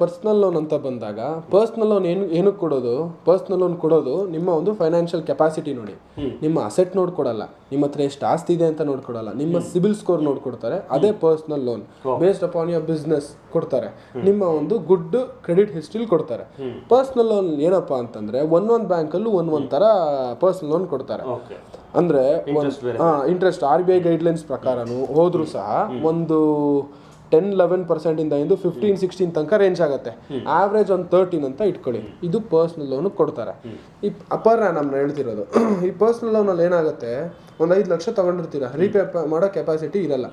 Personal loan ಅಂತ ಬಂದಾಗ personal loan ಏನು ಏನಕ್ಕೆ ಕೊಡೋದು? ಪರ್ಸ್ನಲ್ ಲೋನ್ ಕೊಡೋದು ನಿಮ್ಮ ಒಂದು ಫೈನಾನ್ಷಿಯಲ್ ಕೆಪಾಸಿಟಿ ನೋಡಿ. ನಿಮ್ಮ ಅಸೆಟ್ ನೋಡ್ಕೊಡಲ್ಲ ನಿಮ್ಮ ಹತ್ರ ಎಷ್ಟು ಆಸ್ತಿ ಇದೆ ಅಂತ ನೋಡ್ಕೊಡಲ್ಲ ನಿಮ್ಮ ಸಿಬಿಲ್ ಸ್ಕೋರ್ ನೋಡ್ಕೊಡ್ತಾರೆ ಅದೇ personal loan based upon your business ಕೊಡ್ತಾರೆ. ನಿಮ್ಮ ಒಂದು ಗುಡ್ ಕ್ರೆಡಿಟ್ ಹಿಸ್ಟ್ರಿಲ್ ಕೊಡ್ತಾರೆ. ಪರ್ಸ್ನಲ್ ಲೋನ್ ಏನಪ್ಪಾ ಅಂತಂದ್ರೆ ಒಂದೊಂದು ಬ್ಯಾಂಕಲ್ಲೂ ಒಂದ್ ಒಂದ್ ತರ ಪರ್ಸ್ನಲ್ ಲೋನ್ ಕೊಡ್ತಾರೆ. ಅಂದ್ರೆ interest R B I guidelines ಪ್ರಕಾರನು ಹೋದ್ರು ಸಹ ಒಂದು ಟೆನ್ ಲೆವೆನ್ ಪರ್ಸೆಂಟ್ ಇಂದ ಇಂದು ಫಿಫ್ಟೀನ್ ಸಿಕ್ಸ್ಟೀನ್ ತನಕ ರೇಂಜ್ ಆಗುತ್ತೆ. ಆವ್ರೇಜ್ ಒಂದು ತರ್ಟೀನ್ ಅಂತ ಇಟ್ಕೊಳ್ಳಿ. ಇದು ಪರ್ಸ್ನಲ್ ಲೋನ್ ಕೊಡ್ತಾರೆ. ಈ ಅಪರ್ಣ ನಮ್ನ ಹೇಳ್ತಿರೋದು. ಈ ಪರ್ಸ್ನಲ್ ಲೋನಲ್ಲಿ ಏನಾಗುತ್ತೆ? ಒಂದು ಐದು ಲಕ್ಷ ತಗೊಂಡಿರ್ತೀರ. ರೀಪೇ ಮಾಡೋ ಕೆಪಾಸಿಟಿ ಇರಲ್ಲ.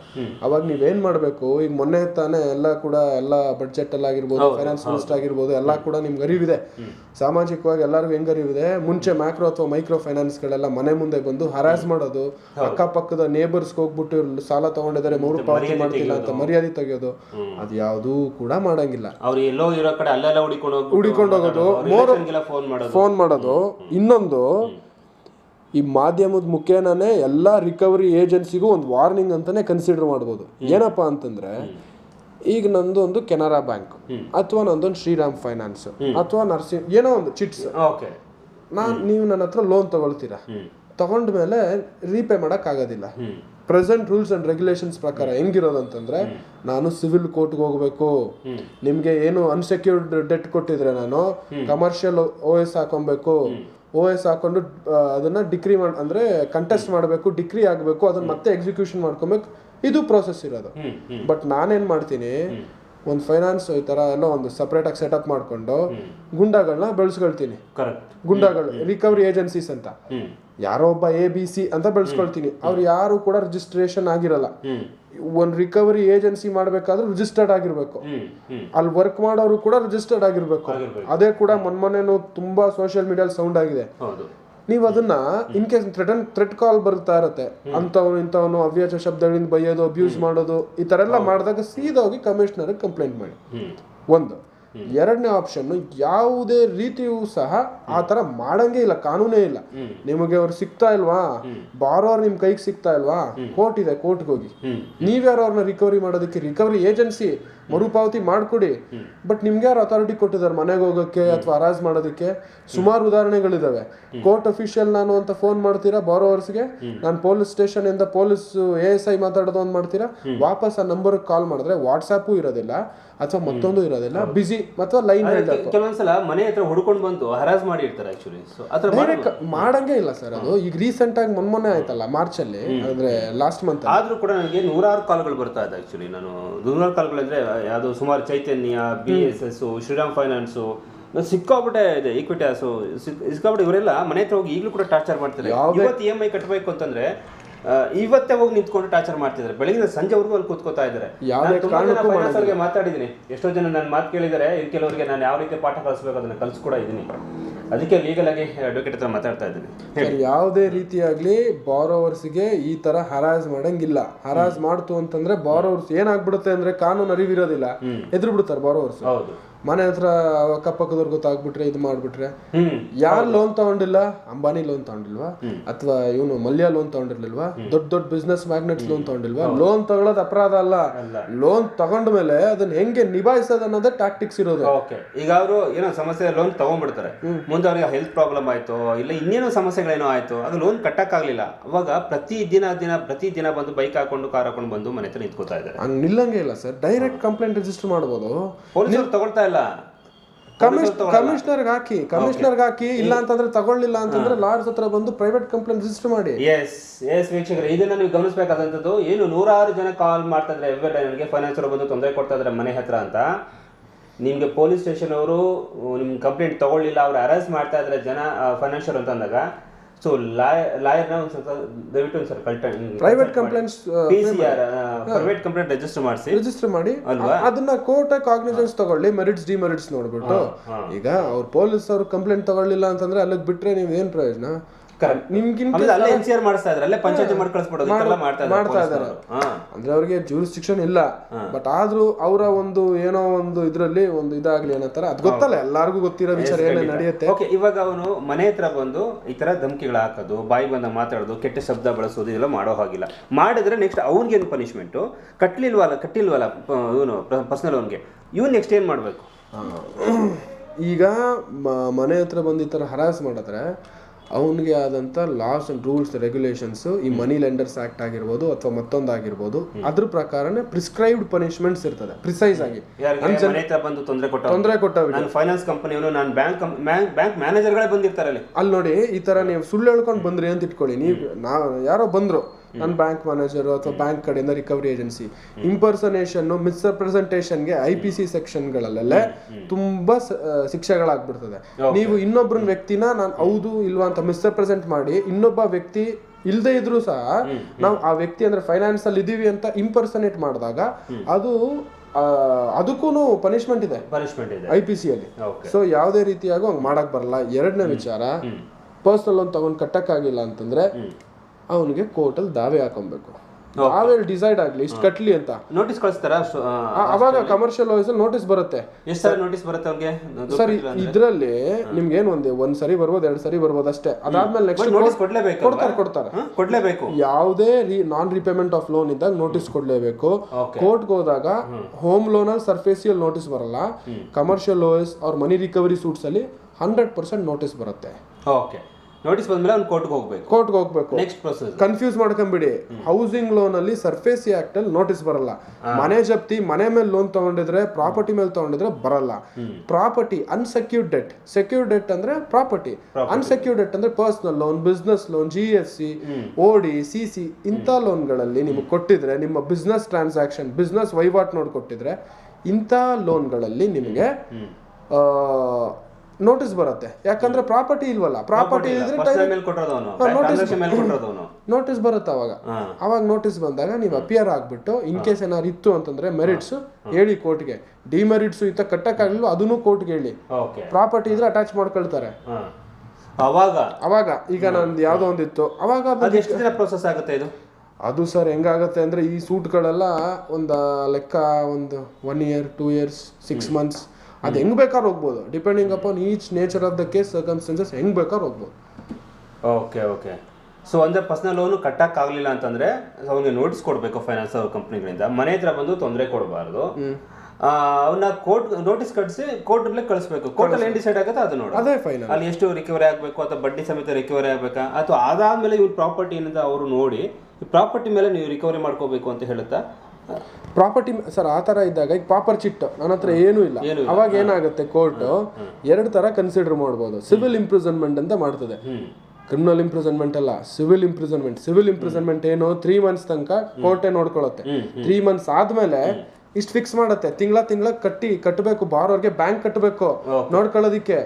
ಅವಾಗ ನೀವೇನ್ ಮಾಡಬೇಕು? ಈಗ ಮೊನ್ನೆ ತಾನೇ ಎಲ್ಲ ಕೂಡ ಎಲ್ಲ ಬಡ್ಜೆಟ್ ಅಲ್ಲಿ ಆಗಿರ್ಬೋದು ಫೈನಾನ್ಸ್ ಮಿನಿಸ್ಟರ್ ಆಗಿರ್ಬೋದು ಎಲ್ಲ ಕೂಡ ನಿಮ್ಗೆ ಅರಿವಿದೆ. ಸಾಮಾಜಿಕವಾಗಿ ಎಲ್ಲರಿಗೂ ಹೆಂಗ್ ಅರಿವಿದೆ? ಮುಂಚೆ ಮ್ಯಾಕ್ರೋ ಅಥವಾ ಮೈಕ್ರೋ ಫೈನಾನ್ಸ್ ಗಳೆಲ್ಲ ಮನೆ ಮುಂದೆ ಬಂದು ಹರಾಸ್ ಮಾಡೋದು ಅಕ್ಕಪಕ್ಕದ ನೇಬರ್ಸ್ಗೆ ಹೋಗ್ಬಿಟ್ಟು ಸಾಲ ತಗೊಂಡಿದ್ದಾರೆ ಮೂರು ಪಾವತಿ ಮಾಡ್ತಿಲ್ಲ ಅಂತ ಮರ್ಯಾದೆ ತೆಗೆಯೋದು ಅದು ಯಾವುದೂ ಕೂಡ ಮಾಡಂಗಿಲ್ಲ. ಅವ್ರು ಎಲ್ಲೋ ಇರೋ ಕಡೆ ಅಲ್ಲೆಲ್ಲ ಹುಡಿಕೊಂಡು ಹೋಗಿ ಹುಡಿಕೊಂಡು ಹೋಗೋದು, ಫೋನ್ ಮಾಡೋದು. ಇನ್ನೊಂದು ಈ ಮಾಧ್ಯಮದ ಮುಖೇನನೇ ಎಲ್ಲ ರಿಕವರಿ ಏಜೆನ್ಸಿಗೂ ಒಂದು ವಾರ್ನಿಂಗ್ ಅಂತಾನೆ ಕನ್ಸಿಡರ್ ಮಾಡ್ಬೋದು. ಏನಪ್ಪ ಅಂತಂದ್ರೆ ಈಗ ನಂದು ಒಂದು ಕೆನರಾ ಬ್ಯಾಂಕ್ ಅಥವಾ ನಂದೊಂದು ಶ್ರೀರಾಮ್ ಫೈನಾನ್ಸ್ ಅಥವಾ ನರ್ಸಿಂಗ್ ಏನೋ ಒಂದು ಚಿಟ್ಸ್. ಓಕೆ. ನಾನ್ ನೀವು ನನ್ನ ಹತ್ರ ಲೋನ್ ತಗೊಳ್ತೀರಾ? ತಗೊಂಡ ಮೇಲೆ ರೀಪೇ ಮಾಡಕ್ ಆಗೋದಿಲ್ಲ ಪ್ರೆಸೆಂಟ್ ರೂಲ್ಸ್ ಅಂಡ್ ರೆಗ್ಯುಲೇಷನ್ಸ್ ಪ್ರಕಾರ ಹೆಂಗಿರೋದು ಅಂತಂದ್ರೆ ನಾನು ಸಿವಿಲ್ ಕೋರ್ಟ್ಗೆ ಹೋಗ್ಬೇಕು. ನಿಮ್ಗೆ ಏನು ಅನ್ಸೆಕ್ಯೂರ್ಡ್ ಡೆಟ್ ಕೊಟ್ಟಿದ್ರೆ ನಾನು ಕಮರ್ಷಿಯಲ್ ಓ ಎಸ್ ಹಾಕೊಬೇಕು. ಓ ಎಸ್ ಹಾಕೊಂಡು ಅದನ್ನು ಡಿಕ್ರಿ ಮಾಡಿ ಅಂದ್ರೆ ಕಂಟೆಸ್ಟ್ ಮಾಡಬೇಕು ಡಿಕ್ರಿ ಆಗಬೇಕು ಅದನ್ನ ಮತ್ತೆ ಎಕ್ಸಿಕ್ಯೂಷನ್ ಮಾಡ್ಕೊಬೇಕು. ಇದು ಪ್ರೋಸೆಸ್ ಇರೋದು. ಬಟ್ ನಾನೇನು ಮಾಡ್ತೀನಿ ಒಂದು ಫೈನಾನ್ಸ್ ಈ ತರ ಎಲ್ಲ ಒಂದು ಸಪ್ರೇಟ್ ಆಗಿ ಸೆಟಪ್ ಮಾಡ್ಕೊಂಡು ಗುಂಡಾಗಳನ್ನ ಬೆಳೆಸ್ಕೊಳ್ತೀನಿ. ಗುಂಡಾಗಳು ರಿಕವರಿ ಏಜೆನ್ಸೀಸ್ ಅಂತ. ಯಾರೋ ಒಬ್ಬ ಎ ಬಿ ಸಿ ಅಂತ ಬೆಳೆಸ್ಕೊಳ್ತೀನಿ. ಅವ್ರು ಯಾರು ಕೂಡ ರಿಜಿಸ್ಟ್ರೇಷನ್ ಆಗಿರಲ್ಲ. ಒಂದ್ ರಿಕವರಿ ಏಜೆನ್ಸಿ ಮಾಡ್ಬೇಕಾದ್ರೆ ರಿಜಿಸ್ಟರ್ಡ್ ಆಗಿರ್ಬೇಕು. ಅಲ್ಲಿ ವರ್ಕ್ ಮಾಡೋರು ಕೂಡ ರಿಜಿಸ್ಟರ್ಡ್ ಆಗಿರ್ಬೇಕು. ಅದೇ ಕೂಡ ಮೊನ್ಮೊನ್ನೆ ತುಂಬಾ ಸೋಷಿಯಲ್ ಮೀಡಿಯಾ ಸೌಂಡ್ ಆಗಿದೆ. ನೀವು ಅದನ್ನ in case threaten threat call ಬರ್ತಾ ಇರುತ್ತೆ. ಅಂತವನು ಇಂಥವನು ಅವ್ಯಾಚ ಶಬ್ದಗಳಿಂದ ಬೈಯೋದು ಅಬ್ಯೂಸ್ ಮಾಡೋದು ಈ ಥರ ಎಲ್ಲ ಮಾಡಿದಾಗ ಸೀದಾ ಹೋಗಿ ಕಮಿಷನರ್ ಕಂಪ್ಲೇಂಟ್ ಮಾಡಿ. ಒಂದು. ಎರಡನೇ ಆಪ್ಷನ್ ಯಾವುದೇ ರೀತಿಯೂ ಸಹ ಆ ತರ ಮಾಡಂಗೇ ಇಲ್ಲ ಕಾನೂನೇ ಇಲ್ಲ. ನಿಮಗೆ ಅವ್ರು ಸಿಗ್ತಾ ಇಲ್ವಾ? ಬಾರೋರ್ ನಿಮ್ ಕೈಗೆ ಸಿಗ್ತಾ ಇಲ್ವಾ? ಕೋರ್ಟ್ ಇದೆ ಕೋರ್ಟ್ಗೆ ಹೋಗಿ ನೀವ್ಯಾರು ಅವ್ರನ್ನ ರಿಕವರಿ ಮಾಡೋದಕ್ಕೆ ರಿಕವರಿ ಏಜೆನ್ಸಿ ಮರುಪಾವತಿ ಮಾಡ್ಕೊಡಿ. ಬಟ್ ನಿಮ್ಗೆ ಯಾರು ಅಥಾರಿಟಿ ಕೊಟ್ಟಿದ್ದಾರೆ ಮನೆಗೆ ಹೋಗೋಕ್ಕೆ ಅಥವಾ ಅರಾಜ್ ಮಾಡೋದಕ್ಕೆ? ಸುಮಾರು ಉದಾಹರಣೆಗಳಿದಾವೆ. ಕೋರ್ಟ್ ಅಫಿಷಿಯಲ್ ನಾನು ಅಂತ ಫೋನ್ ಮಾಡ್ತೀರಾ ಬಾರೋವರ್ಸ್ಗೆ ನಾನು ಪೊಲೀಸ್ ಸ್ಟೇಷನ್ ಇಂದ ಪೊಲೀಸ್ ಎ ಎಸ್ ಐ ಮಾತಾಡೋದು ಅಂತ ಮಾಡ್ತೀರಾ? ವಾಪಸ್ ಆ ನಂಬರ್ ಕಾಲ್ ಮಾಡಿದ್ರೆ ವಾಟ್ಸಾಪು ಇರೋದಿಲ್ಲ ಅಥವಾ ಮತ್ತೊಂದು ಇರೋದಿಲ್ಲ ಬಿಸಿ ಅಥವಾ ಲೈನ್ ಕೆಲವೊಂದ್ಸಲ ಮನೆ ಹತ್ರ ಹುಡ್ಕೊಂಡು ಬಂತು ಹರಾಜ್ ಮಾಡಿ ಇರ್ತಾರೆ ಆಕ್ಚುಲಿ ಸೊ ಅದ್ರ ಡೈರೆಕ್ಟ್ ಮಾಡಂಗೇ ಇಲ್ಲ ಸರ್ ಅದು. ಈಗ ರೀಸೆಂಟ್ ಆಗಿ ಮೊನ್ನೆ ಆಯ್ತಲ್ಲ ಮಾರ್ಚ್ ಅಲ್ಲಿ ಅಂದ್ರೆ ಲಾಸ್ಟ್ ಮಂತ್ ಆದ್ರೂ ಕೂಡ ನನಗೆ ನೂರಾರು ಕಾಲ್ಗಳು ಬರ್ತಾ ಇದೆ ಆಕ್ಚುಲಿ ನಾನು ನೂರಾರು ಕಾಲ್ಗಳು ಅಂದ್ರೆ ಯಾವುದು ಸುಮಾರು Chaitanya B S S Shriram finance ಸಿಕ್ಕಾಬಿಟ್ಟೆ ಇದೆ ಸಿಕ್ ಸಿಕ್ಕಾಬಿಟ್ಟೆ ಇವರೆಲ್ಲ ಮನೆ ಹತ್ರ ಹೋಗಿ ಈಗಲೂ ಕೂಡ ಟಾರ್ಚರ್ ಮಾಡ್ತಾರೆ ಇವತ್ತು ಇ ಎಂ ಐ ಕಟ್ಟಬೇಕು ಅಂತಂದ್ರೆ ಇವತ್ತೇ ಹೋಗಿ ನಿಂತ್ಕೊಂಡು ಟಾರ್ಚರ್ ಮಾಡ್ತಿದ್ದಾರೆ. ಬೆಳಗಿನ ಸಂಜೆವರೆಗೂ ಅಲ್ಲಿ ಕೂತ್ಕೋತಾ ಇದ್ದಾರೆ. ಅವ್ರಿಗೆ ಮಾತಾಡಿದ್ದೀನಿ. ಎಷ್ಟೋ ಜನ ನನ್ನ ಮಾತು ಕೇಳಿದ್ದಾರೆ. ಇನ್ನು ಕೆಲವರಿಗೆ ನಾನು ಯಾವ ರೀತಿ ಪಾಠ ಕಲಿಸ್ಬೇಕು ಅದನ್ನು ಕಲಿಸ್ಕೊಡ ಕೂಡ ಇದ್ದೀನಿ. ಅದಕ್ಕೆ ಲೀಗಲ್ ಆಗಿ ಅಡ್ವೊಕೇಟ್ ಹತ್ರ ಮಾತಾಡ್ತಾ ಇದ್ದೀನಿ. ಯಾವುದೇ ರೀತಿಯಾಗಲಿ ಬಾರೋವರ್ಸ್ಗೆ ಈ ತರ ಹರಾಜ್ ಮಾಡಂಗಿಲ್ಲ. ಹರಾಜ್ ಮಾಡ್ತು ಅಂತಂದ್ರೆ ಬಾರೋವರ್ಸ್ ಏನಾಗ್ಬಿಡುತ್ತೆ ಅಂದ್ರೆ ಕಾನೂನು ಅರಿವಿರೋದಿಲ್ಲ. ಎದುರು ಬಿಡ್ತಾರೆ ಬಾರೋವರ್ಸ್ ಹೌದು. ಮನೆ ಹತ್ರ ಅಕ್ಕಪಕ್ಕದವ್ರು ಗೊತ್ತಾಗ್ಬಿಟ್ರೆ ಇದು ಮಾಡ್ಬಿಟ್ರೆ. ಹ್ಮ್. ಯಾರು ಲೋನ್ ತಗೊಂಡಿಲ್ಲ? ಅಂಬಾನಿ ಲೋನ್ ತಗೊಂಡಿಲ್ವಾ? ಅಥವಾ ಇವನು ಮಲ್ಯ ಲೋನ್ ತಗೊಂಡಿರ್ಲಿಲ್ವಾ? ದೊಡ್ಡ ದೊಡ್ಡ ಬಿಸ್ನೆಸ್ ಮ್ಯಾಗ್ನೆಟ್ಸ್ ಲೋನ್ ತಗೊಂಡಿಲ್ವಾ? ಲೋನ್ ತಗೊಳ್ಳೋದು ಅಪರಾಧ ಅಲ್ಲ. ಲೋನ್ ತಗೊಂಡ ಮೇಲೆ ಅದನ್ನ ಹೆಂಗೆ ನಿಭಾಯಿಸೋದು ಅನ್ನೋದೇ ಟ್ಯಾಕ್ಟಿಕ್ಸ್ ಇರೋದು. ಓಕೆ ಈಗ ಅವರು ಏನೋ ಸಮಸ್ಯೆ ಲೋನ್ ತಗೊಂಡ್ಬಿಡ್ತಾರೆ. ಮುಂದೆ ಅವ್ರಿಗೆ ಹೆಲ್ತ್ ಪ್ರಾಬ್ಲಮ್ ಆಯ್ತು ಇಲ್ಲ ಇನ್ನೇನೋ ಸಮಸ್ಯೆಗಳೇನೋ ಆಯ್ತು ಅದು ಲೋನ್ ಕಟ್ಟಕ್ಕಾಗ್ಲಿಲ್ಲ. ಅವಾಗ ಪ್ರತಿ ದಿನ ದಿನ ಪ್ರತಿ ದಿನ ಬಂದು ಬೈಕ್ ಹಾಕೊಂಡು ಕಾರ್ ಹಾಕೊಂಡು ಬಂದು ಮನೆ ಹತ್ರ ನಿಂತ್ಕೋತಾ ಇದ್ದಾರೆ. ಹಂಗ್ ನಿಲ್ಲಂಗೆ ಇಲ್ಲ ಸರ್. ಡೈರೆಕ್ಟ್ ಕಂಪ್ಲೇಂಟ್ ರಿಜಿಸ್ಟರ್ ಮಾಡ್ಬೋದು. ಪೊಲೀಸರು ತಗೊಳ್ತಾ ಇಲ್ಲ. ಕಮಿಷನರ್ಗೆ ಹಾಕಿ ಕಮಿಷನರ್ಗೆ ಹಾಕಿ ಇಲ್ಲ ಅಂತಂದ್ರೆ ತಗೊಳ್ಳಿಲ್ಲ ಅಂತಂದ್ರೆ ಲಾರ್ಡ್ಸ್ ಹತ್ರ ಬಂದು ಪ್ರೈವೇಟ್ ಕಂಪ್ಲೇಂಟ್ ರಿಜಿಸ್ಟರ್ ಮಾಡಿ. ಎಸ್ ಎಸ್ ವೀಕ್ಷಕರು ಇದನ್ನ ನೀವು ಗಮನಿಸಬೇಕಾದಂಥದ್ದು ಏನು ನೂರಾರು ಜನ ಕಾಲ್ ಮಾಡ್ತಾ ಇದ್ರೆ ಎವ್ರಿ ನನಗೆ ಫೈನಾನ್ಸರ್ ಬಂದು ತೊಂದರೆ ಕೊಡ್ತಾ ಇದ್ದಾರೆ ಮನೆ ಹತ್ರ ಅಂತ. ನಿಮಗೆ ಪೊಲೀಸ್ ಸ್ಟೇಷನ್ ಅವರು ನಿಮ್ಮ ಕಂಪ್ಲೇಂಟ್ ತಗೊಳ್ಳಿಲ್ಲ ಅವ್ರು ಅರೆಸ್ಟ್ ಮಾಡ್ತಾ ಇದ್ದಾರೆ ಜನ ಫೈನಾನ್ಷಿಯರ್ ಅಂತ ಅಂದಾಗ ಸೊ ಲಾಯರ್ ಲಾಯರ್ನ ಒಂದು ಸ್ವಲ್ಪ ದಯವಿಟ್ಟು ಒಂದು ಸ್ವಲ್ಪ private complaints private complaint register ಮಾಡಿಸಿ. ರಿಜಿಸ್ಟರ್ ಮಾಡಿ. ಅಲ್ವಾ? ಅದನ್ನ ಕೋರ್ಟ್ ಕಾಗ್ನಿಜೆನ್ಸ್ ತಗೊಳ್ಳಿ ಮೆರಿಟ್ಸ್ ಡಿಮೆರಿಟ್ಸ್ ನೋಡ್ಬಿಟ್ಟು. ಈಗ ಅವ್ರು ಪೊಲೀಸ್ ಅವ್ರು ಕಂಪ್ಲೇಂಟ್ ತಗೊಳ್ಳಿಲ್ಲ ಅಂತಂದ್ರೆ ಅಲ್ಲಿಗೆ ಬಿಟ್ರೆ ನೀವ್ ಏನ್ ಪ್ರಯೋಜನ? ನಿಮ್ಗಿಂತ ಅಲ್ಲೇ ಎನ್ ಸಿ ಆರ್ ಮಾಡಿಸ್ತಾ ಇದ್ದಾರೆ ಅಲ್ಲೇ ಪಂಚಾಯತಿ ಮಾಡಿ ಕಳಿಸ್ಬಿಡೋದು ಇದೆಲ್ಲ ಮಾಡ್ತಾ ಇದ್ದಾರೆ ಮಾಡ್ತಾ ಇದ್ದಾರೆ. ಪೊಲೀಸ್ನವರು. ಅಂದ್ರೆ ಅವ್ರಿಗೆ ಜೂರಿಸ್ಟಿಕ್ಷನ್ ಇಲ್ಲ. ಬಟ್ ಆದ್ರೂ ಅವರ ಒಂದು ಏನೋ ಒಂದು ಇದ್ರಲ್ಲಿ ಒಂದು ಇದಾಗ್ಲಿ ಏನಂತಾರ ಅದ್ ಗೊತ್ತಲ್ಲ ಎಲ್ಲಾರ್ಗು ಗೊತ್ತಿರೋ ವಿಚಾರ ಏನೇ ನಡೆಯುತ್ತೆ. ಓಕೆ ಇವಾಗ ಅವನು ಮನೆ ಹತ್ರ ಬಂದು ಈ ತರ ಧಮಕಿಗಳು ಹಾಕೋದು ಬಾಯಿ ಬಂದ ಮಾತಾಡೋದು ಕೆಟ್ಟ ಶಬ್ದ ಬಳಸೋದು ಇದೆಲ್ಲ ಮಾಡೋ ಹಾಗಿಲ್ಲ. ಮಾಡಿದ್ರೆ ನೆಕ್ಸ್ಟ್ ಅವ್ನಿಗೇನು ಪನಿಷ್ಮೆಂಟು ಕಟ್ಲಿಲ್ವಲ್ಲ ಕಟ್ಟಿಲ್ವಲ್ಲ ಇವನು ಪರ್ಸನಲ್ ಅವನಿಗೆ. ಇವ್ ನೆಕ್ಸ್ಟ್ ಏನು ಮಾಡಬೇಕು? ಈಗ ಮ- ಮನೆ ಹತ್ರ ಬಂದು ಈ ತರ ಹರಾಸ್ ಮಾಡಿದ್ರೆ ಅವನಿಗೆ ಆದಂಥ ಲಾಸ್ ಅಂಡ್ ರೂಲ್ಸ್ ರೆಗ್ಯುಲೇಷನ್ಸು ಈ ಮನಿ ಲೆಂಡರ್ಸ್ ಆಕ್ಟ್ ಆಗಿರ್ಬೋದು ಅಥವಾ ಮತ್ತೊಂದು ಆಗಿರ್ಬೋದು ಅದ್ರ ಪ್ರಕಾರನೇ ಪ್ರಿಸ್ಕ್ರೈಬ್ಡ್ ಪನಿಷ್ಮೆಂಟ್ಸ್ ಇರ್ತದೆ ಪ್ರಿಸೈಸ್ ಆಗಿ. ಬಂದು ತೊಂದರೆ ಕೊಟ್ಟ ತೊಂದರೆ ಕೊಟ್ಟ ನಾನು ಫೈನಾನ್ಸ್ ಕಂಪನಿಯವನು ನಾನು ಬ್ಯಾಂಕ್ ಬ್ಯಾಂಕ್ ಮ್ಯಾನೇಜರ್ಗಳೇ ಬಂದಿರ್ತಾರೆ ಅಲ್ಲಿ. ಅಲ್ಲಿ ನೋಡಿ ಈ ತರ ನೀವು ಸುಳ್ಳು ಹೇಳ್ಕೊಂಡು ಬಂದ್ರಿ ಅಂತ ಇಟ್ಕೊಳ್ಳಿ. ನೀವು ನಾ ಯಾರೋ ಬಂದ್ರು. ನನ್ನ ಬ್ಯಾಂಕ್ ಮ್ಯಾನೇಜರ್ ಅಥವಾ ಬ್ಯಾಂಕ್ ಕಡೆಯಿಂದ ರಿಕವರಿ ಏಜೆನ್ಸಿ ಇಂಪರ್ಸನೇಷನ್ ಮಿಸ್ರೆಪ್ರೆಸೆಂಟೇಷನ್ಗೆ ಐ ಪಿ ಸಿ ಸೆಕ್ಷನ್ಗಳಲ್ಲೇ ತುಂಬಾ ಶಿಕ್ಷೆಗಳಾಗ್ಬಿಡ್ತದೆ. ನೀವು ಇನ್ನೊಬ್ಬರ ವ್ಯಕ್ತಿನ ನಾನು ಹೌದು ಇಲ್ವಾ ಅಂತ ಮಿಸ್ರೆಪ್ರೆಸೆಂಟ್ ಮಾಡಿ ಇನ್ನೊಬ್ಬ ವ್ಯಕ್ತಿ ಇಲ್ಲದೆ ಇದ್ರೂ ಸಹ ನಾವು ಆ ವ್ಯಕ್ತಿ ಅಂದ್ರೆ ಫೈನಾನ್ಸ್ ಅಲ್ಲಿ ಇದೀವಿ ಅಂತ ಇಂಪರ್ಸನೇಟ್ ಮಾಡಿದಾಗ ಅದು ಅದಕ್ಕೂ ಪನಿಷ್ಮೆಂಟ್ ಇದೆ. ಪನಿಷ್ಮೆಂಟ್ ಇದೆ. ಐ ಪಿ ಸಿ ಅಲ್ಲಿ. ಸೊ ಯಾವುದೇ ರೀತಿಯಾಗೂ ಹಂಗೆ ಮಾಡಕ್ ಬರಲ್ಲ. ಎರಡನೇ ವಿಚಾರ ಪರ್ಸನಲ್ ಲೋನ್ ತಗೊಂಡ್ ಕಟ್ಟಕ್ಕಾಗಿಲ್ಲ ಅಂತಂದ್ರೆ ಅವನಿಗೆ ಕೋರ್ಟಲ್ಲಿ ದಾವೆ ಹಾಕೊಬೇಕು. ದಾವೆ ಡಿಸೈಡ್ ಆಗ್ಲಿ ಇಷ್ಟು ಕಟ್ಲಿ ಅಂತ. ನೋಟಿಸ್ ಕಳಿಸ್ತಾರ? ಅವಾಗ ಕಮರ್ಷಿಯಲ್ ವಾಯ್ಸ್ ನೋಟಿಸ್ ಬರುತ್ತೆ. ಎಷ್ಟು ಸಲ ನೋಟಿಸ್ ಬರುತ್ತೆ ಅವ್ರಿಗೆ ಸರ್ ಇದ್ರಲ್ಲಿ ನಿಮ್ಗೆ ಏನು ಒಂದೇ ಒಂದ್ ಸರಿ ಬರ್ಬೋದು ಎರಡು ಸರಿ ಬರ್ಬೋದು ಅಷ್ಟೇ. ಅದಾದ್ಮೇಲೆ ನೆಕ್ಸ್ಟ್ ನೋಟಿಸ್ ಕೊಡ್ಲೇಬೇಕು ಕೊಡ್ತಾರೆ ಕೊಡ್ತಾರೆ. ಕೊಡ್ಲೇಬೇಕು. ಯಾವುದೇ ನಾನ್ ರಿಪೇಮೆಂಟ್ ಆಫ್ ಲೋನ್ ಇದ್ದಾಗ ನೋಟಿಸ್ ಕೊಡ್ಲೇಬೇಕು. ಕೋರ್ಟ್ಗೆ ಹೋದಾಗ ಹೋಮ್. ಲೋನ್ ಅಲ್ಲಿ ಸರ್ಫೇಸಿಯಲ್ ನೋಟಿಸ್ ಬರಲ್ಲ. ಕಮರ್ಷಿಯಲ್ ಲೋಯಸ್ ಅವ್ರ ಮನಿ ರಿಕವರಿ ಸೂಟ್ಸ್ ಅಲ್ಲಿ ಹಂಡ್ರೆಡ್ ಪರ್ಸೆಂಟ್ ನೋಟಿಸ್ ಬರುತ್ತೆ. ಓಕೆ ನೋಟಿಸ್ ಬಂದ್ಮೇಲೆ ಅವ್ನು ಕೋರ್ಟ್ಗೆ ಹೋಗ್ಬೇಕು. ಕೋರ್ಟ್ಗೆ ಹೋಗ್ಬೇಕು. ನೆಕ್ಸ್ಟ್ ಪ್ರೊಸೆಸ್ ಕನ್ಫ್ಯೂಸ್ ಮಾಡ್ಕೊಂಬಿಡಿ. ಹೌಸಿಂಗ್ ಲೋನ್ ಅಲ್ಲಿ ಸರ್ಫೇಸಿ ಆಕ್ಟ್ ಅಲ್ಲಿ ನೋಟಿಸ್ ಬರಲ್ಲ. ಮನೆ ಜಪ್ತಿ ಮನೆ ಮೇಲೆ ಲೋನ್ ತಗೊಂಡಿದ್ರೆ ಪ್ರಾಪರ್ಟಿ ಮೇಲೆ ತಗೊಂಡಿದ್ರೆ ಬರಲ್ಲ. Property unsecured debt secured debt ಅಂದ್ರೆ ಪ್ರಾಪರ್ಟಿ ಅನ್ಸೆಕ್ಯೂರ್ಡ್ ಡೆಟ್ ಅಂದ್ರೆ personal loan business loan G S C OD C C ಇಂಥ ಲೋನ್ಗಳಲ್ಲಿ ನಿಮಗೆ ಕೊಟ್ಟಿದ್ರೆ ನಿಮ್ಮ ಬಿಸ್ನೆಸ್ ಟ್ರಾನ್ಸಾಕ್ಷನ್ ಬಿಸ್ನೆಸ್ ವಹಿವಾಟು ನೋಡಿ ಕೊಟ್ಟಿದ್ರೆ ಇಂಥ ಲೋನ್ಗಳಲ್ಲಿ ನಿಮಗೆ ನೋಟಿಸ್ ಬರುತ್ತೆ. ಯಾಕಂದ್ರೆ ಪ್ರಾಪರ್ಟಿ ಇಲ್ವಲ್ಲ. ಪ್ರಾಪರ್ಟಿ ಇದ್ರೆ ನೋಟಿಸ್ ಬರುತ್ತೆ ಅವಾಗ. ಅವಾಗ ನೋಟಿಸ್ ಬಂದಾಗ ನೀವು ಅಪಿಯರ್ ಆಗ್ಬಿಟ್ಟು ಇನ್ ಕೇಸ್ ಏನಾದ್ರು ಇತ್ತು ಅಂತಂದ್ರೆ ಮೆರಿಟ್ಸ್ ಹೇಳಿ ಕೋರ್ಟ್ಗೆ. ಡಿಮೆರಿಟ್ಸ್ ಇತ್ತ ಕಟ್ಟಕ್ಕಾಗಲಿಲ್ಲ ಅದನ್ನು ಕೋರ್ಟ್ಗೆ ಹೇಳಿ. ಪ್ರಾಪರ್ಟಿ ಇದ್ರೆ ಅಟ್ಯಾಚ್ ಮಾಡ್ಕೊಳ್ತಾರೆ. ಅವಾಗ? ಅವಾಗ. ಈಗ ನಂದು ಯಾವ್ದೋ ಒಂದಿತ್ತು. ಅವಾಗ ಅದು ಎಷ್ಟು ದಿನ ಪ್ರೊಸೆಸ್ ಆಗುತ್ತೆ ಇದು? ಅದು ಸರ್ ಹೆಂಗಾಗತ್ತೆ ಅಂದ್ರೆ ಈ ಸೂಟ್ಗಳೆಲ್ಲ ಒಂದು ಲೆಕ್ಕ ಒಂದು one year two years six months ಅದು ಹೆಂಗ್ ಬೇಕಾದ್ರೆ ಹೋಗ್ಬೋದು. Depending upon each nature of the case circumstances ಹೆಂಗ್ ಬೇಕಾದ್ರೆ ಹೋಗ್ಬೋದು. ಓಕೆ ಓಕೆ ಸೊ ಅಂದರೆ ಪರ್ಸನಲ್ ಲೋನು ಕಟ್ಟಕ್ಕಾಗಲಿಲ್ಲ ಅಂತಂದ್ರೆ ಅವನಿಗೆ ನೋಟಿಸ್ ಕೊಡಬೇಕು ಫೈನಾನ್ಸ್ ಅವ್ರ ಕಂಪ್ನಿಗಳಿಂದ ಮನೆ ಹತ್ರ ಬಂದು ತೊಂದರೆ ಕೊಡಬಾರ್ದು. ಅವನ್ನ ಕೋರ್ಟ್ ನೋಟಿಸ್ ಕಟ್ಸಿ ಕೋರ್ಟ್ ಅಲ್ಲೇ ಕಳಿಸ್ಬೇಕು. ಕೋರ್ಟಲ್ಲಿ ಏನು ಡಿಸೈಡ್ ಆಗುತ್ತೆ ಅದು ನೋಡಿ. ಅದೇ ಫೈನಲ್ ಅಲ್ಲಿ ಎಷ್ಟು ರಿಕವರಿ ಆಗಬೇಕು ಅಥವಾ ಬಡ್ಡಿ ಸಮೇತ ರಿಕವರಿ ಆಗಬೇಕಾ? ಅಥವಾ ಅದಾದ್ಮೇಲೆ ಇವ್ರ ಪ್ರಾಪರ್ಟಿ ಏನಿದೆ ಅವರು ನೋಡಿ ಪ್ರಾಪರ್ಟಿ ಮೇಲೆ ನೀವು ರಿಕವರಿ ಮಾಡ್ಕೋಬೇಕು ಅಂತ ಹೇಳುತ್ತಾ? ಪ್ರಾಪರ್ಟಿ ಸರ್ ಆ ಥರ ಇದ್ದಾಗ ಈಗ ಪಾಪರ್ ಚಿಟ್ ನನ್ನ ಹತ್ರ ಏನೂ ಇಲ್ಲ. ಅವಾಗ ಏನಾಗುತ್ತೆ ಕೋರ್ಟ್ ಎರಡು ತರ ಕನ್ಸಿಡರ್ ಮಾಡ್ಬೋದು. ಸಿವಿಲ್ ಇಂಪ್ರಿಸನ್ಮೆಂಟ್ ಅಂತ ಮಾಡ್ತದೆ. ಕ್ರಿಮಿನಲ್ ಇಂಪ್ರಿಸನ್ಮೆಂಟ್ ಅಲ್ಲ ಸಿವಿಲ್ ಇಂಪ್ರಿಸನ್ಮೆಂಟ್ ಸಿವಿಲ್ ಇಂಪ್ರಿಸನ್ಮೆಂಟ್ ಏನು? ತ್ರೀ ಮಂತ್ಸ್ ತನಕ ಕೋರ್ಟೇ ನೋಡ್ಕೊಳ್ಳುತ್ತೆ ತ್ರೀ ಮಂತ್ಸ್ ಆದ್ಮೇಲೆ ಇಷ್ಟು ಫಿಕ್ಸ್ ಮಾಡುತ್ತೆ. ತಿಂಗಳ ತಿಂಗಳ ಕಟ್ಟಿ ಕಟ್ಟಬೇಕು ಬಾರೋರ್ಗೆ ಬ್ಯಾಂಕ್ ಕಟ್ಟಬೇಕು ನೋಡ್ಕೊಳ್ಳೋದಿಕ್ಕೆ.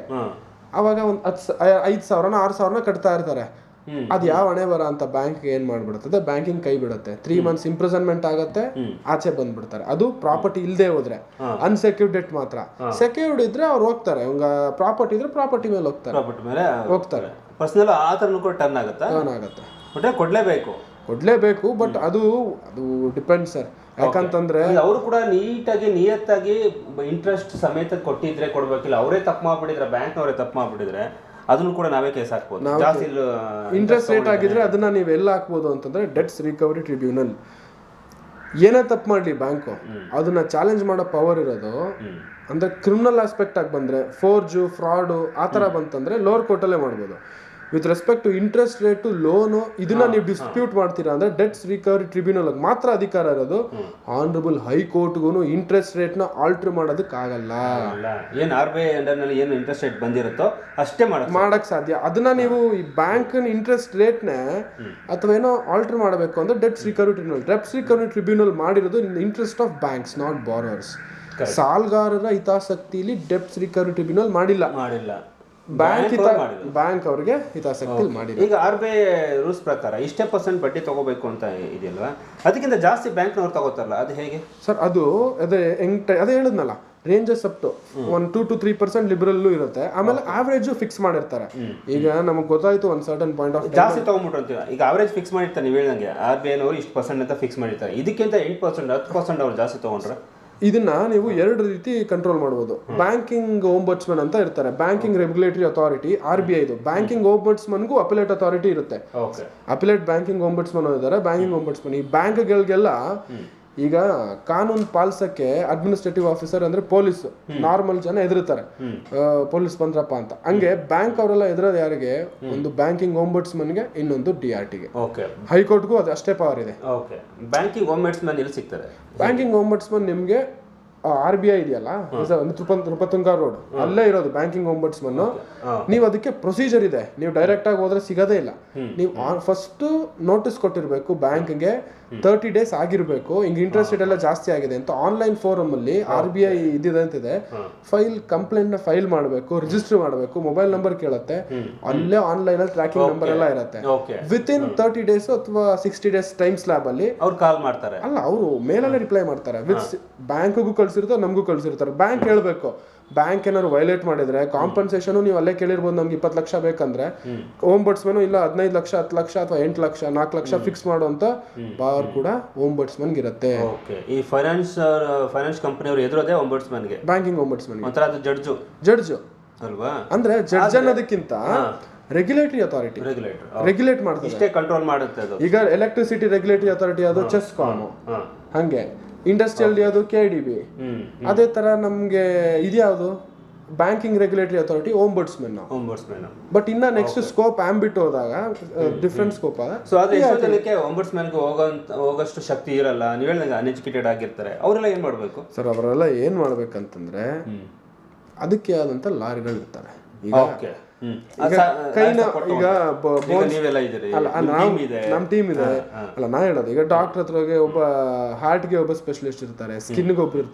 ಅವಾಗ ಒಂದು ಹತ್ತು ಐದು ಸಾವಿರನ ಆರು ಸಾವಿರನ ಕಟ್ತಾ ಇರ್ತಾರೆ. ಅದ್ ಯಾವ ಹಣೆ ಬರ ಅಂತ ಬ್ಯಾಂಕ್ ಏನ್ ಮಾಡ್ಬಿಡುತ್ತದೆ ಬ್ಯಾಂಕಿಂಗ್ ಕೈ ಬಿಡುತ್ತೆ. ತ್ರೀ ಮಂತ್ಸ್ ಇಂಪ್ರಿಸನ್ಮೆಂಟ್ ಆಗುತ್ತೆ ಆಚೆ ಬಂದ್ಬಿಡ್ತಾರೆ. ಅದು ಪ್ರಾಪರ್ಟಿ ಇಲ್ಲದೆ ಹೋದ್ರೆ ಅನ್ಸೆಕ್ಯೂರ್ಡ್ ಡೆಟ್ ಮಾತ್ರ. ಸೆಕ್ಯೂರ್ಡ್ ಇದ್ರೆ ಅವ್ರು ಹೋಗ್ತಾರೆ. ಇವಾಗ ಪ್ರಾಪರ್ಟಿ ಇದ್ರೆ ಪ್ರಾಪರ್ಟಿ ಮೇಲೆ ಹೋಗ್ತಾರೆ. ಹೋಗ್ತಾರೆ. ಪರ್ಸನಲ್ ಆ ಥರನೂ ಕೂಡ ಟರ್ನ್ ಆಗುತ್ತೆ? ಟರ್ನ್ ಆಗುತ್ತೆ. ಬಟ್ ಕೊಡಲೇಬೇಕು. ಕೊಡ್ಲೇಬೇಕು ಬಟ್ ಅದು ಅದು ಡಿಪೆಂಡ್ ಸರ್ ಯಾಕಂತಂದ್ರೆ ಅವರು ಕೂಡ ನೀಟಾಗಿ ನಿಯತ್ತಾಗಿ ಇಂಟ್ರೆಸ್ಟ್ ಸಮೇತ ಕೊಟ್ಟಿದ್ರೆ ಕೊಡ್ಬೇಕಿಲ್ಲ. ಅವರೇ ತಪ್ಪು ಮಾಡ್ಬಿಟ್ಟಿದ್ರೆ ಬ್ಯಾಂಕ್ನವರೇ ತಪ್ಪು ಮಾಡ್ಬಿಟ್ಟಿದ್ರೆ ಅದನ್ನು ಕೂಡ ನಾವೇ ಕೇಸ್ ಹಾಕ್ಬೋದು. ಜಾಸ್ತಿ ಇಂಟ್ರೆಸ್ಟ್ ರೇಟ್ ಆಗಿದ್ರೆ ಅದನ್ನ ನೀವು ಎಲ್ಲ ಹಾಕ್ಬೋದು ಅಂತಂದ್ರೆ ಡೆಟ್ಸ್ ರಿಕವರಿ ಟ್ರಿಬ್ಯುನಲ್ ಏನೇ ತಪ್ಪು ಮಾಡಲಿ ಬ್ಯಾಂಕು ಅದನ್ನ ಚಾಲೆಂಜ್ ಮಾಡೋ ಪವರ್ ಇರೋದು ಅಂದ್ರೆ ಕ್ರಿಮಿನಲ್ ಆಸ್ಪೆಕ್ಟ್ ಆಗಿ ಬಂದ್ರೆ ಫೋರ್ಜು ಫ್ರಾಡು ಆ ಥರ ಬಂತಂದ್ರೆ ಲೋರ್ ಕೋರ್ಟಲ್ಲೇ ಮಾಡ್ಬೋದು. With respect to interest rate loan ಇದನ್ನ ನೀವು ಡಿಸ್ಪ್ಯೂಟ್ ಮಾಡ್ತೀರಾ ಅಂದ್ರೆ ಡೆಟ್ಸ್ ರಿಕವರಿ ಟ್ರಿಬ್ಯುನಲ್ ಮಾತ್ರ ಅಧಿಕಾರ ಇರೋದು. ಆನರಬಲ್ ಹೈಕೋರ್ಟ್ಗೂ ಇಂಟ್ರೆಸ್ಟ್ ರೇಟ್ನ ಆಲ್ಟ್ರ್ ಮಾಡೋದಕ್ಕಾಗಲ್ಲ ಆಗಲ್ಲ. ಏನು ಆರ್ ಬಿ ಐ ಅಂಡರ್ನಲ್ಲಿ ಏನು ಇಂಟ್ರೆಸ್ಟ್ ರೇಟ್ ಬಂದಿರುತ್ತೋ ಅಷ್ಟೇ ಮಾಡಿ ಮಾಡಕ್ ಸಾಧ್ಯ. ಅದನ್ನ ನೀವು ಈ ಬ್ಯಾಂಕ್ನ ಇಂಟ್ರೆಸ್ಟ್ ರೇಟ್ನ ಅಥವಾ ಏನೋ ಆಲ್ಟರ್ ಮಾಡಬೇಕು ಅಂದ್ರೆ debts recovery tribunal debts recovery tribunal ಮಾಡಿರೋದು in interest of banks not borrowers ಸಾಲಗಾರರ ಹಿತಾಸಕ್ತಿಯಲ್ಲಿ ಡೆಪ್ಸ್ ರಿಕವರಿ ಟ್ರಿಬ್ಯುನಲ್ ಮಾಡಿಲ್ಲ. ಮಾಡಿಲ್ಲ. ಬ್ಯಾಂಕ್ ಬ್ಯಾಂಕ್ ಅವರಿಗೆ ಹಿತಾಸಕ್ತಿ ಮಾಡಿ ಈಗ ಆರ್ ಬಿ ಐ ರೂಲ್ಸ್ ಪ್ರಕಾರ ಇಷ್ಟೇ ಪರ್ಸೆಂಟ್ ಬಡ್ಡಿ ತಗೋಬೇಕು ಅಂತ ಇದೆಯಲ್ವಾ? ಅದಕ್ಕಿಂತ ಜಾಸ್ತಿ ಬ್ಯಾಂಕ್ನವ್ರು ತಗೋತಾರಲ್ಲ ಅದು ಹೇಗೆ? ಸರ್ ಅದು ಅದೇ ಹೆಂಗ್ ಅದೇ ಹೇಳಿದ್ನಲ್ಲ ranges up to one two to three percent ಲಿಬ್ರಲ್ಲೂ ಇರುತ್ತೆ. ಆಮೇಲೆ ಆವರೇಜ್ ಫಿಕ್ಸ್ ಮಾಡಿರ್ತಾರೆ. ಈಗ ನಮಗೆ ಗೊತ್ತಾಯ್ತು ಒಂದು ಸರ್ಟನ್ ಪಾಯಿಂಟ್ ಆಫ್ ಜಾಸ್ತಿ ತಗೊಂಡ್ಬಿಟ್ಟು ಈಗ ಆವರೇಜ್ ಫಿಕ್ಸ್ ಮಾಡಿರ್ತಾರೆ ನೀವು ಹೇಳಿದಂಗೆ. ಆರ್ ಬಿ ಐನವರು ಇಷ್ಟು ಪರ್ಸೆಂಟ್ ಅಂತ ಫಿಕ್ಸ್ ಮಾಡಿರ್ತಾರೆ. ಇದಕ್ಕಿಂತ ಎಂಟ್ ಪರ್ಸೆಂಟ್ ಹತ್ತು ಪರ್ಸೆಂಟ್ ಅವ್ರು ಜಾಸ್ತಿ ತಗೊಂಡ್ರೆ? ಇದನ್ನ ನೀವು ಎರಡು ರೀತಿ ಕಂಟ್ರೋಲ್ ಮಾಡಬಹುದು ಬ್ಯಾಂಕಿಂಗ್ ಓಂಬರ್ಟ್ಸ್ಮನ್ ಅಂತ ಇರ್ತಾರೆ. Banking regulatory authority R B ಐದು ಬ್ಯಾಂಕಿಂಗ್ ಓಂಬರ್ಟ್ಸ್ಮನ್ಗೂ ಅಪಿಲೇಟ್ ಅಥಾರಿಟಿ ಇರುತ್ತೆ. ಅಪಿಲೇಟ್ ಬ್ಯಾಂಕಿಂಗ್ ಓಂಬರ್ಟ್ಸ್ಮನ್ ಇದ್ದಾರೆ ಬ್ಯಾಂಕಿಂಗ್ ಓಂಬರ್ಟ್ಸ್ಮನ್ ಈ ಬ್ಯಾಂಕ್ಗಳಿಗೆಲ್ಲ ಈಗ ಕಾನೂನು ಪಾಲಿಸಕ್ಕೆ ಅಡ್ಮಿನಿಸ್ಟ್ರೇಟಿವ್ ಆಫೀಸರ್ ಅಂದ್ರೆ ಪೊಲೀಸ್. ನಾರ್ಮಲ್ ಜನ ಎದುರುತ್ತಾರೆ ಪೊಲೀಸ್ ಬಂದ್ರಪ್ಪ ಅಂತ. ಹಂಗೆ ಬ್ಯಾಂಕ್ ಅವರೆಲ್ಲ ಎದುರೋದು ಯಾರಿಗೆ? ಒಂದು ಬ್ಯಾಂಕಿಂಗ್ಗೆ ಇನ್ನೊಂದು ಡಿ ಆರ್ ಟಿಗೆ ಓಕೆ ಹೈಕೋರ್ಟ್ಗೂ ಅದು ಅಷ್ಟೇ ಪವರ್ ಇದೆ. ಬ್ಯಾಂಕಿಂಗ್ ಮ್ಯಾನ್ ಎಲ್ಲಿ ಸಿಗ್ತಾರೆ? ಬ್ಯಾಂಕಿಂಗ್ ಓಂಬಡ್ಸ್ಮನ್ ನಿಮಗೆ ಆರ್ ಬಿ ಐ ಇದೆಯಲ್ಲ? ನೃಪತುಂಗ ರೋಡ್ ಅಲ್ಲೇ ಇರೋದು ಬ್ಯಾಂಕಿಂಗ್ ಓಂಬಡ್ಸ್ಮನ್ ನೀವು ಅದಕ್ಕೆ ಪ್ರೊಸೀಜರ್ ಇದೆ. ನೀವು ಡೈರೆಕ್ಟ್ ಆಗಿ ಹೋದ್ರೆ ಸಿಗೋದೇ ಇಲ್ಲ. ನೀವು ಫಸ್ಟ್ ನೋಟಿಸ್ ಕೊಟ್ಟಿರ್ಬೇಕು ಬ್ಯಾಂಕ್ಗೆ ತರ್ಟಿ ಡೇಸ್ ಆಗಿರಬೇಕು. ಹಿಂಗೆ ಇಂಟ್ರೆಸ್ಟ್ ರೇಟ್ ಎಲ್ಲ ಜಾಸ್ತಿ ಆಗಿದೆ ಅಂತ ಆನ್ಲೈನ್ ಫೋರಮ್ ಅಲ್ಲಿ ಆರ್ ಬಿ ಐ ಅಂತಿದೆ. ಫೈಲ್ ಕಂಪ್ಲೇಂಟ್ನ ಫೈಲ್ ಮಾಡಬೇಕು ರಿಜಿಸ್ಟರ್ ಮಾಡಬೇಕು ಮೊಬೈಲ್ ನಂಬರ್ ಕೇಳುತ್ತೆ. ಅಲ್ಲೇ ಆನ್ಲೈನ್ ಅಲ್ಲಿ ಟ್ರ್ಯಾಕಿಂಗ್ ನಂಬರ್ ಎಲ್ಲ ಇರುತ್ತೆ. ವಿತ್ ಇನ್ ತರ್ಟಿ ಡೇಸ್ ಅಥವಾ ಸಿಕ್ಸ್ಟಿ ಡೇಸ್ ಟೈಮ್ ಸ್ಲಾಬ್ ಅಲ್ಲಿ ಅವ್ರು ಕಾಲ್ ಮಾಡ್ತಾರೆ. ಅಲ್ಲ ಅವರು ಮೇಲಲ್ಲೇ ರಿಪ್ಲೈ ಮಾಡ್ತಾರೆ. ವಿತ್ ಬ್ಯಾಂಕ್ಗೂ ಕಳ್ಸಿರ್ತಾರೆ ನಮಗೂ ಕಳ್ಸಿರ್ತಾರೆ ಬ್ಯಾಂಕ್ ಹೇಳ್ಬೇಕು. ಬ್ಯಾಂಕ್ ಏನಾದ್ರು ವೈಲೇಟ್ ಮಾಡಿದ್ರೆ ಕಾಂಪನ್ಸೇಷನ್ ನೀವು ಅಲ್ಲೇ ಕೇಳಿರ್ಬೋದು ನಮ್ಗೆ ಇಪ್ಪತ್ತು ಲಕ್ಷ ಬೇಕಂದ್ರೆ. ಓಮ್ ಬಡ್ಸ್ಮನ್ ಇಲ್ಲ ಹದಿನೈದು ಲಕ್ಷ ಹತ್ತು ಲಕ್ಷ ಅಥವಾ ಎಂಟು ಲಕ್ಷ ನಾಲ್ಕು ಲಕ್ಷ ಫಿಕ್ಸ್ ಮಾಡುವಂತ ಪವರ್ ಕೂಡ ಓಮ್ ಬಡ್ಸ್ಮನ್ ಇರುತ್ತೆ. ಓಕೆ. ಈ ಫೈನಾನ್ಸ್ ಫೈನಾನ್ಸ್ ಕಂಪನಿಯವರು ಎದುರೋದೇ ಒಂಬಡ್ಸ್ಮನ್ಗೆ ಬ್ಯಾಂಕಿಂಗ್ ಓಮ್ ಬಡ್ಸ್ಮನ್ ಒಂಥರ ಅದು ಜಡ್ಜು ಜಡ್ಜ್ ಅಲ್ವಾ? ಅಂದ್ರೆ ಜಡ್ಜ್ ಅನ್ನೋದಕ್ಕಿಂತ ರೆಗ್ಯುಲೇಟರಿ ಅಥಾರಿಟಿ ರೆಗ್ಯುಲೇಟರ್ ರೆಗ್ಯುಲೇಟ್ ಮಾಡ್ತಾರೆ ಇಷ್ಟೇ ಕಂಟ್ರೋಲ್ ಮಾಡುತ್ತೆ ಅದು. ಈಗ ಎಲೆಕ್ಟ್ರಿಸಿಟಿ ರೆಗ್ಯುಲೇಟರಿ ಅಥಾರಿಟಿ ಅದು ಚೆಸ್ ಕಾಮು ಹಂಗೆ. ಇಂಡಸ್ಟ್ರಿಯಲ್ ಯಾವುದು? ಕೆ ಡಿ ಬಿ ಅದೇ ತರ ನಮ್ಗೆ ಇದ್ಯಾವುದು banking regulatory authority ombudsmen men but ಇನ್ನ ನೆಕ್ಸ್ಟ್ ಸ್ಕೋಪ್ ಆಂಬಿಟ್ ಹೋದಾಗ ಡಿಫ್ರೆಂಟ್ ಸ್ಕೋಪ್ ಆಗ ಸೊ ಆದ್ರೆ ಎಷ್ಟೋ ಜನಕ್ಕೆ ಹೋಗೋಂತ ಹೋಗೋಷ್ಟು ಶಕ್ತಿ ಇರಲ್ಲ? ನೀವು ಹೇಳಿದಂಗೆ ಅನ್ಎಜುಕೇಟೆಡ್ ಆಗಿರ್ತಾರೆ. ಅವರೆಲ್ಲ ಏನ್ ಮಾಡಬೇಕು? ಸರ್ ಅವರೆಲ್ಲ ಏನ್ ಮಾಡ್ಬೇಕಂತಂದ್ರೆ ಅದಕ್ಕೆ ಆದಂತ ಲಾರಿಗಳು ಇರ್ತಾರೆ ಈಗ ಕೈನ ಈಗ ಈಗ ನೀವೆಲ್ಲ ಇದ್ದೀರಿ ಅಲ್ಲ ನಾವು ನಮ್ಮ ಟೀಮ್ ಇದೆ. ಅಲ್ಲ ನಾ ಹೇಳೋದು ಈಗ ಡಾಕ್ಟರ್ ಹೋಗಿ ಒಬ್ಬ ಹಾರ್ಟ್ಗೆ ಒಬ್ಬ ಸ್ಪೆಷಲಿಸ್ಟ್ ಇರ್ತಾರೆ ಸ್ಕಿನ್ಗೆ ಒಬ್ರು ಇರ್ತಾರೆ.